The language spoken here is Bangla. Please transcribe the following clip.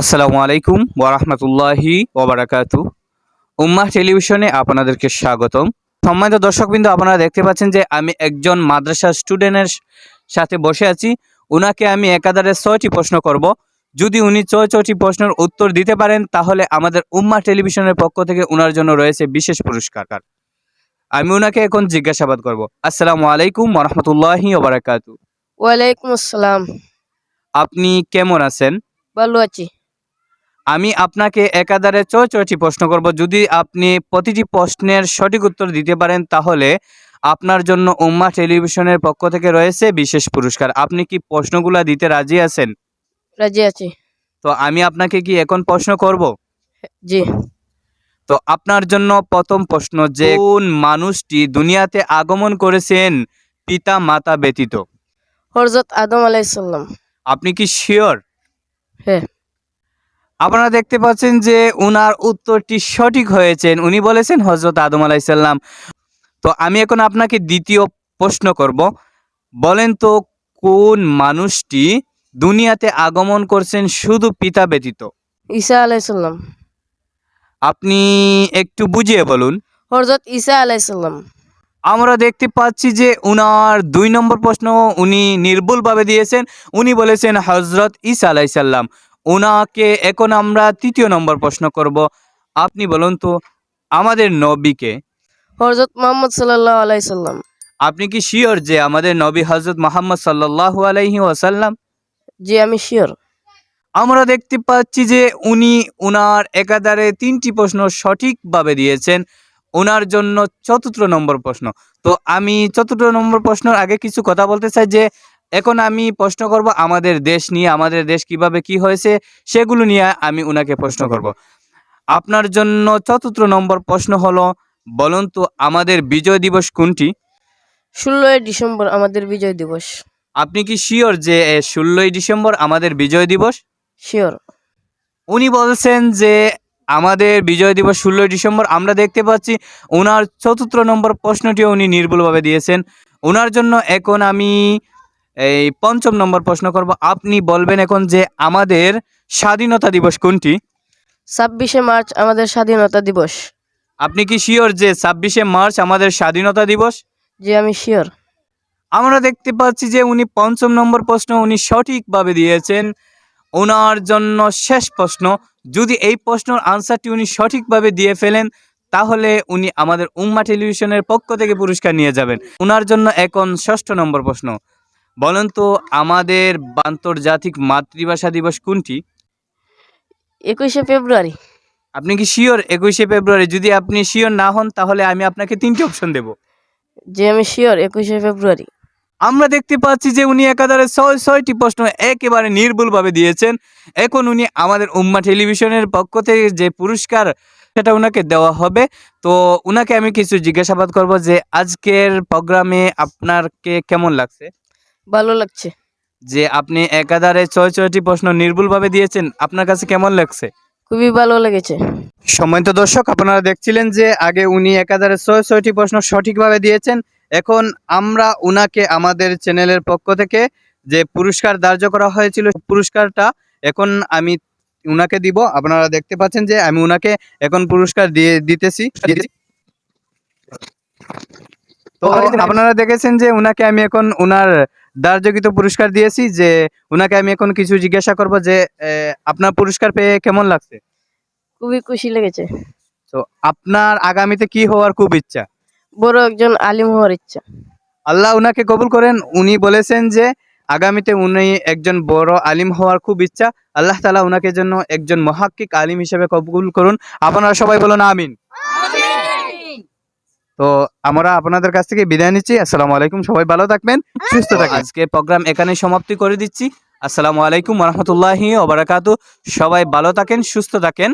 আসসালামু আলাইকুম ওরহমতুল্লাহি ওবরাকাতু উম্মাহ টেলিভিশনে আপনাদেরকে স্বাগতম। সম্মানিত দর্শকবৃন্দ আপনারা দেখতে পাচ্ছেন যে আমি একজন মাদ্রাসা স্টুডেন্টের সাথে বসে আছি। উনাকে আমি একাধারে ছয়টি প্রশ্ন করব। যদি উনি ছয় ছয়টি প্রশ্নের উত্তর দিতে পারেন তাহলে আমাদের উম্মা টেলিভিশনের পক্ষ থেকে উনার জন্য রয়েছে বিশেষ পুরস্কার। আমি উনাকে এখন জিজ্ঞাসাবাদ করব। আসসালামু আলাইকুম ওরহমতুল্লাহি ওবরাকাতু ওয়ালাইকুম আসসালাম। আপনি কেমন আছেন? ভালো আছি। আমি আপনাকে একাধারে ছয় ছয়টি প্রশ্ন করব। যদি আপনি প্রতিটি প্রশ্নের সঠিক উত্তর দিতে পারেন তাহলে আপনার জন্য উম্মা টেলিভিশনের পক্ষ থেকে রয়েছে বিশেষ পুরস্কার। আপনি কি প্রশ্নগুলা দিতে রাজি আছেন? রাজি আছি। তো আমি আপনাকে কি এখন প্রশ্ন করব? জি। তো আপনার জন্য প্রথম প্রশ্ন যে কোন মানুষটি দুনিয়াতে আগমন করেছেন পিতা মাতা ব্যতীত? হরজত আদম আলাইসাল্লাম আপনি কি শিওর হ্যাঁ। আপনারা দেখতে পাচ্ছেন যে উনার উত্তরটি সঠিক হয়েছেন। উনি বলেছেন হজরত আদম আলাইসাল্লাম তো আমি এখন আপনাকে দ্বিতীয় প্রশ্ন করব। বলেন তো কোন মানুষটি দুনিয়াতে আগমন করছেন শুধু পিতা ব্যতীত? ঈসা আলাইসাল্লাম আপনি একটু বুঝিয়ে বলুন। হরজত ঈসা আলাইসাল্লাম আমরা দেখতে পাচ্ছি যে উনার দুই নম্বর প্রশ্ন উনি নির্ভুলভাবে দিয়েছেন। উনি বলেছেন হজরত ইসা আলাইসাল্লাম উনাকে এখন আমরা তৃতীয় নম্বর প্রশ্ন করব। আপনি বলুন তো আমাদের নবীকে হরজত মোহাম্মদ সাল্লাহ আলাইসাল্লাম আপনি কি শিওর যে আমাদের নবী হজরত মোহাম্মদ সাল্লাহ আলাইহি ওয়াসাল্লাম? জি আমি শিওর। আমরা দেখতে পাচ্ছি যে উনি উনার একাধারে তিনটি প্রশ্ন সঠিকভাবে দিয়েছেন। ওনার জন্য চতুর্থ নম্বর প্রশ্ন। তো আমি চতুর্থ নম্বর প্রশ্নের আগে কিছু কথা বলতে চাই যে এখন আমি প্রশ্ন করব আমাদের দেশ নিয়ে আমাদের দেশ কীভাবে কি হয়েছে সেগুলো নিয়ে আমি উনাকে প্রশ্ন করব। আপনার জন্য চতুর্থ নম্বর প্রশ্ন হলো বলুন তো আমাদের বিজয় দিবস কোনটি? ষোলোই ডিসেম্বর আমাদের বিজয় দিবস। আপনি কি শিওর যে ষোলোই ডিসেম্বর আমাদের বিজয় দিবস? শিওর উনি বলছেন যে আমাদের বিজয় দিবস ষোলোই ডিসেম্বর আমরা দেখতে পাচ্ছি ওনার চতুর্থ নম্বর প্রশ্নটিও উনি নির্ভুলভাবে দিয়েছেন। ওনার জন্য এখন আমি এই পঞ্চম নম্বর প্রশ্ন করব। আপনি বলবেন এখন যে আমাদের স্বাধীনতা দিবস কোনটি? ছাব্বিশে মার্চ আমাদের স্বাধীনতা দিবস। আপনি কি শিওর যে ছাব্বিশে মার্চ আমাদের স্বাধীনতা দিবস? জি আমি শিওর আমরা দেখতে পাচ্ছি যে উনি পঞ্চম নম্বর প্রশ্ন উনি সঠিকভাবে দিয়েছেন। ওনার জন্য শেষ প্রশ্ন। যদি এই প্রশ্নের আনসারটি উনি সঠিকভাবে দিয়ে ফেলেন তাহলে উনি আমাদের উম্মা টেলিভিশনের পক্ষ থেকে পুরস্কার নিয়ে যাবেন। ওনার জন্য এখন ষষ্ঠ নম্বর প্রশ্ন। বলেন তো আমাদের আন্তর্জাতিক মাতৃভাষা দিবস কোনটি? একুশে ফেব্রুয়ারি। আপনি কি শিওর একুশে ফেব্রুয়ারি? যদি আপনি শিওর না হন তাহলে আমি আপনাকে তিনটি অপশন দেবো। যে আমি শিওর একুশে ফেব্রুয়ারি। আমরা দেখতে পাচ্ছি যে উনি একাধারে ছয় ছয়টি প্রশ্ন একেবারে নির্ভুলভাবে দিয়েছেন। এখন উনি আমাদের উম্মা টেলিভিশনের পক্ষ থেকে যে পুরস্কার সেটা ওনাকে দেওয়া হবে। তো উনাকে আমি কিছু জিজ্ঞাসাবাদ করব যে আজকের প্রোগ্রামে আপনারকে কেমন লাগছে? ভালো লাগছে। যে আপনি একাধারে ছয় ছয়টি প্রশ্ন নির্ভুলভাবে দিয়েছেন আপনার কাছে কেমন লাগছে? খুবই ভালো লেগেছে। সম্মানিত দর্শক আপনারা দেখছিলেন যে আগে উনি একাধারে ছয় ছয়টি প্রশ্ন সঠিকভাবে দিয়েছেন। এখন আমরা উনাকে আমাদের চ্যানেলের পক্ষ থেকে যে পুরস্কার ধার্য করা হয়েছিল পুরস্কারটা এখন আমি উনাকে দিব। আপনারা দেখতে পাচ্ছেন যে আমি উনাকে এখন পুরস্কার দিয়ে দিতেছি। তো আপনারা দেখেছেন যে উনাকে আমি এখন উনার ধার্যকৃত পুরস্কার দিয়েছি যে উনাকে আমি এখন কিছু জিজ্ঞাসা করব যে আপনার পুরস্কার পেয়ে কেমন লাগছে? খুবই খুশি লেগেছে। তো আপনার আগামীতে কি হওয়ার খুব ইচ্ছা? বড় একজন আলিম হওয়ার ইচ্ছা। আল্লাহ উনাকে কবুল করেন। উনি বলেছেন যে আগামীতে উনি একজন বড় আলিম হওয়ার খুব ইচ্ছা। আল্লাহ তালা উনাকে জন্য একজন মহাক্কিক আলিম হিসেবে কবুল করুন। আপনারা সবাই বলুন আমিন। তো আমরা আপনাদের কাছ থেকে বিদায় নিচ্ছি। আসসালামু আলাইকুম। সবাই ভালো থাকবেন সুস্থ থাকবেন। আজকে প্রোগ্রাম এখানে সমাপ্তি করে দিচ্ছি। আসসালামু আলাইকুম রহমতুল্লাহি ওবারাকাতু সবাই ভালো থাকেন সুস্থ থাকেন।